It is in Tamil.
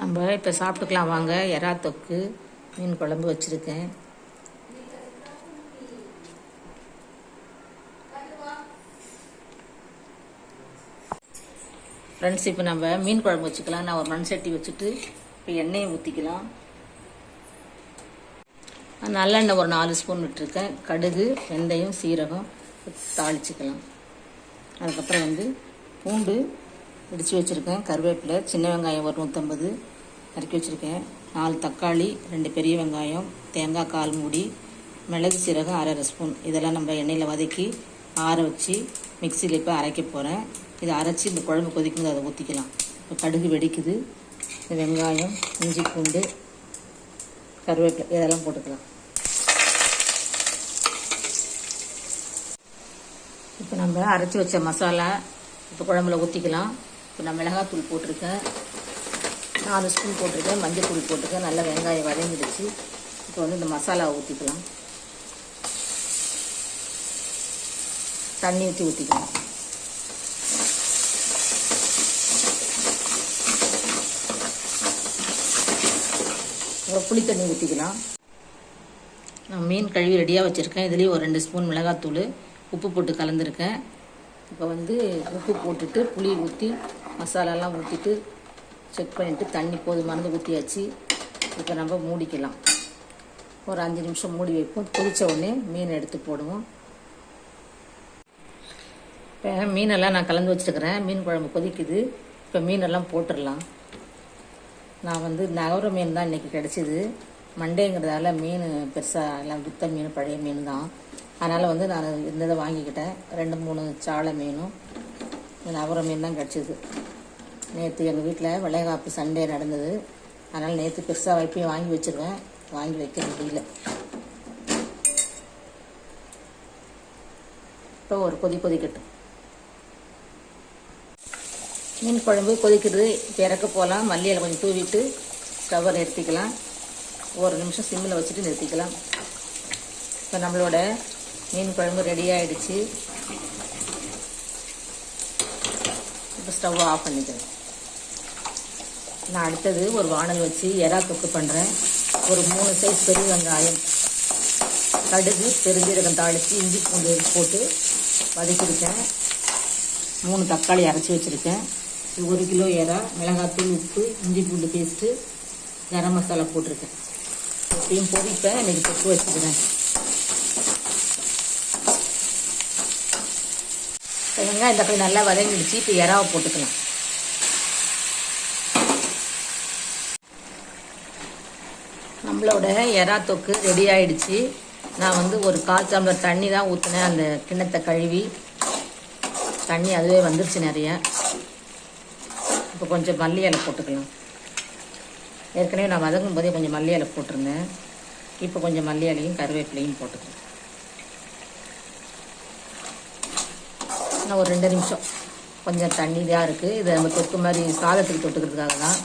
நம்ம இப்போ சாப்பிட்டுக்கலாம் வாங்க. எறா தொக்கு மீன் குழம்பு வச்சுருக்கேன். ஃப்ரெண்ட்ஸ் இப்போ நம்ம மீன் குழம்பு வச்சுக்கலாம். நான் ஒரு மண் சட்டி வச்சுட்டு இப்போ எண்ணெயை ஊற்றிக்கலாம் நல்லெண்ணெய் ஒரு நாலு ஸ்பூன் விட்டுருக்கேன். கடுகு வெந்தயம் சீரகம் தாளிச்சுக்கலாம். அதுக்கப்புறம் வந்து பூண்டு இடித்து வச்சுருக்கேன். கருவேப்பிலை சின்ன வெங்காயம் ஒரு நூற்றம்பது நறுக்கி வச்சுருக்கேன். நாலு தக்காளி ரெண்டு பெரிய வெங்காயம் தேங்காய் கால் மூடி மிளகு சீரகம் அரை ஸ்பூன். இதெல்லாம் நம்ம எண்ணெயில் வதக்கி ஆற வச்சு மிக்சியில் இப்போ அரைக்க போகிறேன் இதை அரைச்சி இந்த குழம்பு கொதிக்கும்போது அதை ஊற்றிக்கலாம் இப்போ கடுகு வெடிக்குது. இந்த வெங்காயம் இஞ்சி பூண்டு கருவேப்பிலை இதெல்லாம் போட்டுக்கலாம். இப்போ நம்ம அரைச்சி வச்ச மசாலா இப்போ குழம்புல ஊற்றிக்கலாம் இப்போ நான் மிளகாத்தூள் போட்டிருக்கேன். நாலு ஸ்பூன் போட்டிருக்கேன். மஞ்சள் தூள் போட்டிருக்கேன். நல்லா வெங்காயம் வதங்கிடுச்சு. இப்போ வந்து இந்த மசாலா ஊற்றிக்கலாம் தண்ணி ஊற்றி ஊற்றிக்கலாம் அப்புறம் புளி தண்ணி ஊற்றிக்கலாம் நான் மீன் கழுவி ரெடியாக வச்சுருக்கேன். இதுலேயும் ஒரு ரெண்டு ஸ்பூன் மிளகாத்தூள். உப்பு போட்டு கலந்துருக்கேன். இப்போ வந்து உப்பு போட்டுட்டு புளி ஊற்றி மசாலாலாம் ஊற்றிட்டு செக் பண்ணிவிட்டு தண்ணி போதுமானது ஊற்றியாச்சு இப்போ நம்ம மூடிக்கலாம். ஒரு அஞ்சு நிமிஷம் மூடி வைப்போம். கொதிச்ச உடனே மீன் எடுத்து போடுவோம். இப்போ மீனெல்லாம் நான் கலந்து வச்சுருக்கிறேன். மீன் குழம்பு கொதிக்குது. இப்போ மீனெல்லாம் போட்டுடலாம். நான் வந்து நகர மீன் தான் இன்றைக்கி கிடச்சிது. மண்டேங்கிறதால மீன் பெருசாக எல்லாம் வித்த மீன் பழைய மீன் தான். அதனால் வந்து நான் இருந்ததை வாங்கிக்கிட்டேன். ரெண்டு மூணு சாலை மீனும். நகர மீன் தான் கிடச்சிது. நேற்று எங்கள் வீட்டில் விளையாப்பு சண்டே நடந்தது. அதனால் நேற்று பெருசாக வைப்பையும் வாங்கி வச்சுருவேன். வாங்கி வைக்க முடியல. இப்போ ஒரு கொதி கொதிக்கட்டும். மீன் குழம்பு கொதிக்கிறது இப்போ இறக்க போகலாம் மல்லியில் கொஞ்சம் தூவிட்டு ஸ்டவ்வை நிறுத்திக்கலாம். ஒரு நிமிஷம் சிம்மில் வச்சுட்டு நிறுத்திக்கலாம். இப்போ நம்மளோட மீன் குழம்பு ரெடி ஆகிடுச்சு இப்போ ஸ்டவ் ஆஃப் பண்ணிக்கிறேன் நான் அடுத்தது ஒரு வானல் வச்சு எறா தொக்கு பண்ணுறேன் ஒரு மூணு சைஸ் பெரிய வெங்காயம் கடுகு பெருஞ்சீரகம் தாளித்து இஞ்சி பூண்டு போட்டு வதக்கியிருக்கேன் மூணு தக்காளி அரைச்சி வச்சுருக்கேன். ஒரு கிலோ எறா மிளகாத்தூள் உப்பு இஞ்சி பூண்டு பேஸ்ட்டு கரம் மசாலா போட்டிருக்கேன். எப்பயும் பொறிப்பேன் இன்றைக்கி தொக்கு வச்சுக்கிறேன். வெங்காயம் தக்காளி நல்லா வதங்கிடுச்சு இப்போ எறாவை போட்டுக்கலாம். நம்மளோட எறா தொக்கு ரெடி ஆயிடுச்சு. நான் வந்து ஒரு கால் டம்ளர் தண்ணி தான் ஊற்றினேன் அந்த கிண்ணத்தை கழுவி தண்ணி அதுவே வந்துருச்சு நிறைய. இப்போ கொஞ்சம் மல்லி இலை போட்டுக்கலாம். ஏற்கனவே நான் வதங்கும் போதே கொஞ்சம் மல்லி இலை போட்டிருந்தேன். இப்போ கொஞ்சம் மல்லி இலையும் கருவேப்பிலையும் போட்டுக்கலாம். இன்னும் ஒரு ரெண்டு நிமிஷம். கொஞ்சம் தண்ணி தான் இருக்குது இதை நம்ம தொக்கு மாதிரி சாதத்துக்கு தொட்டுக்கிறதுக்காக தான்.